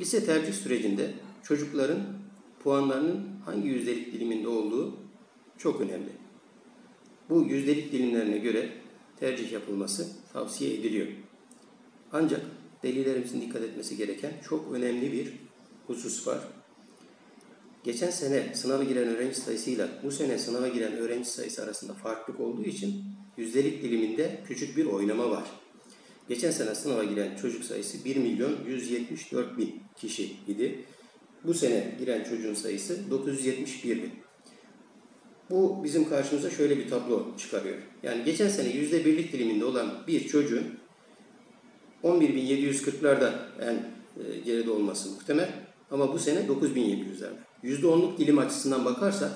Lise tercih sürecinde çocukların puanlarının hangi yüzdelik diliminde olduğu çok önemli. Bu yüzdelik dilimlerine göre tercih yapılması tavsiye ediliyor. Ancak velilerimizin dikkat etmesi gereken çok önemli bir husus var. Geçen sene sınava giren öğrenci sayısıyla bu sene sınava giren öğrenci sayısı arasında farklılık olduğu için yüzdelik diliminde küçük bir oynama var. Geçen sene sınava giren çocuk sayısı 1 milyon 174 bin kişi idi. Bu sene giren çocuğun sayısı 971 bin. Bu bizim karşımıza şöyle bir tablo çıkarıyor. Yani geçen sene yüzde birlik diliminde olan bir çocuğun 11.740'larda en e, geride olması muhtemel. Ama bu sene 9.700'lerde. %10'luk dilim açısından bakarsak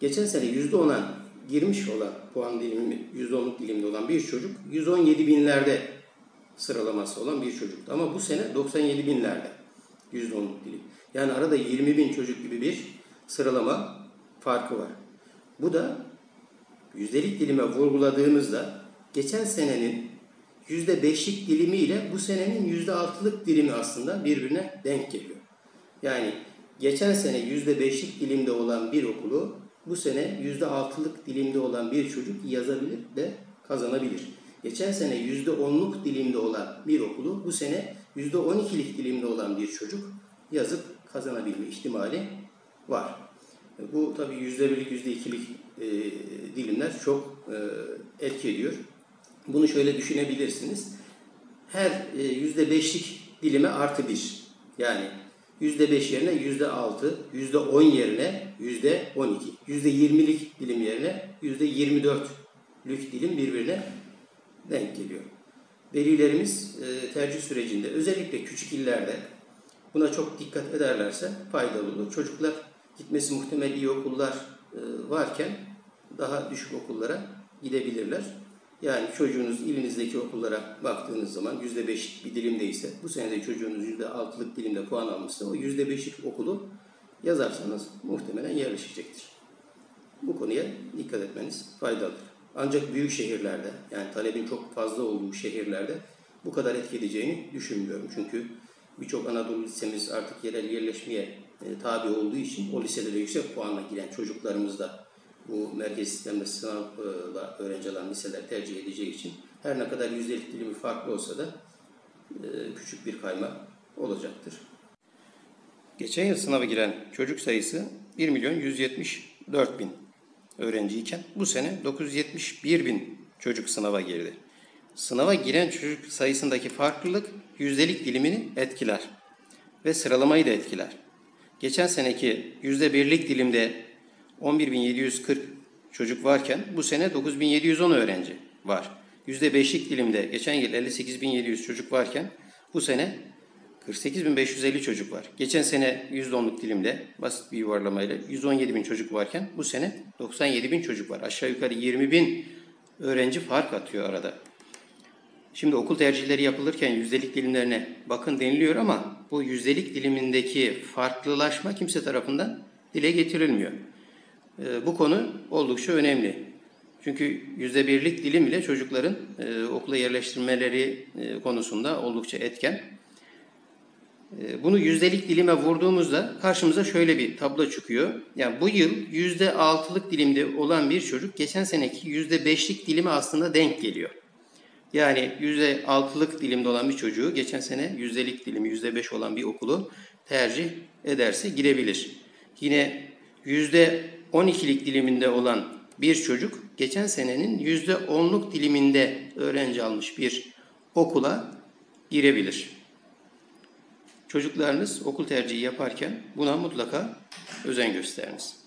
geçen sene %10'a girmiş olan puan dilimi %10'luk dilimde olan bir çocuk 117 binlerde sıralaması olan bir çocuktu. Ama bu sene 97 binlerde %10'luk dilim. Yani arada 20 bin çocuk gibi bir sıralama farkı var. Bu da yüzdelik dilime vurguladığımızda geçen senenin %5'lik dilimi ile bu senenin %6'lık dilimi aslında birbirine denk geliyor. Yani geçen sene %5'lik dilimde olan bir okulu bu sene %6'lık dilimde olan bir çocuk yazabilir ve kazanabilir. Geçen sene %10'luk dilimde olan bir okulu bu sene %12'lik dilimde olan bir çocuk yazıp kazanabilme ihtimali var. Bu tabi %1'lik, %2'lik e, dilimler çok e, etki ediyor. Bunu şöyle düşünebilirsiniz. Her e, %5'lik dilime artı 1. Yani %5 yerine %6, %10 yerine %12, %20'lik dilim yerine %24'lük dilim birbirine denk geliyor. Velilerimiz e, tercih sürecinde özellikle küçük illerde buna çok dikkat ederlerse faydalı olur. Çocuklar gitmesi muhtemel iyi okullar e, varken daha düşük okullara gidebilirler. Yani çocuğunuz ilinizdeki okullara baktığınız zaman yüzde beş bir dilimdeyse, bu sene de çocuğunuz yüzde altılık dilimde puan almışsa o yüzde beşlik okulu yazarsanız muhtemelen yerleşecektir. Bu konuya dikkat etmeniz faydalıdır. Ancak büyük şehirlerde, yani talebin çok fazla olduğu şehirlerde bu kadar etki edeceğini düşünmüyorum. Çünkü birçok Anadolu lisemiz artık yerel yerleşmeye e, tabi olduğu için o liselere yüksek puanla giren çocuklarımız da bu merkez sistemde sınavla öğrenci alan liseler tercih edeceği için her ne kadar yüzdelik dilimi farklı olsa da e, küçük bir kayma olacaktır. Geçen yıl sınava giren çocuk sayısı 1 milyon 174 bin öğrenciyken bu sene 971 bin çocuk sınava girdi. Sınava giren çocuk sayısındaki farklılık yüzdelik dilimini etkiler ve sıralamayı da etkiler. Geçen seneki yüzde birlik dilimde 11.740 çocuk varken bu sene 9.710 öğrenci var. %5'lik dilimde geçen yıl 58.700 çocuk varken bu sene 48.550 çocuk var. Geçen sene %10'luk dilimde basit bir yuvarlamayla 117.000 çocuk varken bu sene 97.000 çocuk var. Aşağı yukarı 20.000 öğrenci fark atıyor arada. Şimdi okul tercihleri yapılırken yüzdelik dilimlerine bakın deniliyor ama bu yüzdelik dilimindeki farklılaşma kimse tarafından dile getirilmiyor. Ee, bu konu oldukça önemli. Çünkü yüzde birlik dilim ile çocukların e, okula yerleştirmeleri e, konusunda oldukça etken. E, bunu yüzdelik dilime vurduğumuzda karşımıza şöyle bir tablo çıkıyor. Yani bu yıl yüzde altılık dilimde olan bir çocuk geçen seneki yüzde beşlik dilime aslında denk geliyor. Yani yüzde altılık dilimde olan bir çocuğu geçen sene yüzdelik dilimi yüzde beş olan bir okulu tercih ederse girebilir. Yine yüzde 12'lik diliminde olan bir çocuk geçen senenin yüzde 10'luk diliminde öğrenci almış bir okula girebilir. Çocuklarınız okul tercihi yaparken buna mutlaka özen gösteriniz.